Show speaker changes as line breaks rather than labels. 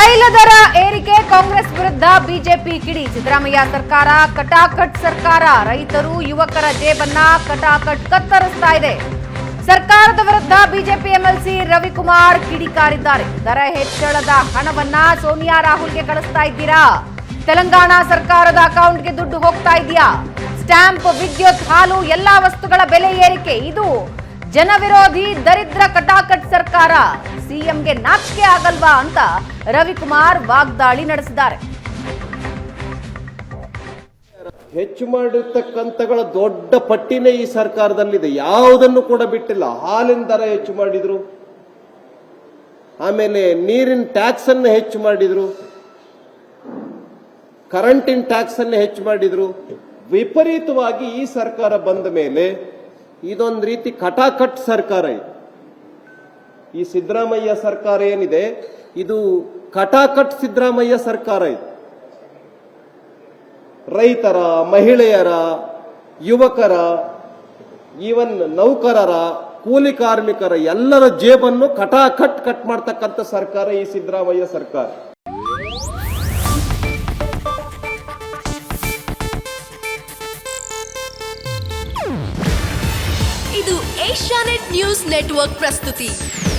ತೈಲ ದರ ಏರಿಕೆ, ಕಾಂಗ್ರೆಸ್ ವಿರುದ್ಧ ಬಿಜೆಪಿ ಕಿಡಿ. ಸಿದ್ದರಾಮಯ್ಯ ಸರ್ಕಾರ, ಕಟಾಕಟ್ ಸರ್ಕಾರ. ರೈತರು, ಯುವಕರ ಜೇಬನ್ನ ಕಟಾಕಟ್ ಕತ್ತರಿಸ್ತಾ ಇದೆ. ಸರ್ಕಾರದ ವಿರುದ್ಧ ಬಿಜೆಪಿ ಎಂಎಲ್ಸಿ ರವಿಕುಮಾರ್ ಕಿಡಿಕಾರಿದ್ದಾರೆ ದರ ಹೆಚ್ಚಳದ ಹಣವನ್ನ ಸೋನಿಯಾ ರಾಹುಲ್ಗೆ ಕಳಿಸ್ತಾ ಇದ್ದೀರಾ? ತೆಲಂಗಾಣ ಸರ್ಕಾರದ ಅಕೌಂಟ್ಗೆ ದುಡ್ಡು ಹೋಗ್ತಾ ಇದೆಯಾ ಸ್ಟ್ಯಾಂಪ್, ವಿದ್ಯುತ್, ಹಾಲು, ಎಲ್ಲಾ ವಸ್ತುಗಳ ಬೆಲೆ ಏರಿಕೆ. ಇದು ಜನವಿರೋಧಿ, ದರಿದ್ರ ಕಟಾಕಟ್ ಸರ್ಕಾರ. ಸಿಎಂಗೆ ನಾಚಿಕೆ ಆಗಲ್ವಾ ಅಂತ ರವಿಕುಮಾರ್ ವಾಗ್ದಾಳಿ ನಡೆಸಿದ್ದಾರೆ.
ಹೆಚ್ಚು ಮಾಡಿರ್ತಕ್ಕಂಥಗಳ ದೊಡ್ಡ ಪಟ್ಟಿನೇ ಈ ಸರ್ಕಾರದಲ್ಲಿದೆ. ಯಾವುದನ್ನು ಕೂಡ ಬಿಟ್ಟಿಲ್ಲ. ಹಾಲಿನ ದರ ಹೆಚ್ಚು ಮಾಡಿದ್ರು. ಆಮೇಲೆ ನೀರಿನ ಟ್ಯಾಕ್ಸ್ ಅನ್ನು ಹೆಚ್ಚು ಮಾಡಿದ್ರು. ಕರೆಂಟಿನ ಟ್ಯಾಕ್ಸ್ ಅನ್ನು ಹೆಚ್ಚು ಮಾಡಿದ್ರು. ವಿಪರೀತವಾಗಿ ಈ ಸರ್ಕಾರ ಬಂದ ಮೇಲೆ ಇದೊಂದು ರೀತಿ ಕಟಾಕಟ್ ಸರ್ಕಾರ ಇದು. ಈ ಸಿದ್ದರಾಮಯ್ಯ ಸರ್ಕಾರ ಏನಿದೆ? ಇದು ಕಟಾಕಟ್ ಸಿದ್ದರಾಮಯ್ಯ ಸರ್ಕಾರ ಇದು. ರೈತರ, ಮಹಿಳೆಯರ, ಯುವಕರ, ಈವನ್ ನೌಕರರ, ಕೂಲಿ ಕಾರ್ಮಿಕರ ಎಲ್ಲರ ಜೇಬನ್ನು ಕಟಾಕಟ್ ಕಟ್ ಮಾಡ್ತಕ್ಕಂಥ ಸರ್ಕಾರ ಈ ಸಿದ್ದರಾಮಯ್ಯ ಸರ್ಕಾರ.
ಇದು ಏಷ್ಯಾನೆಟ್ ನ್ಯೂಸ್ ನೆಟ್ವರ್ಕ್ ಪ್ರಸ್ತುತಿ.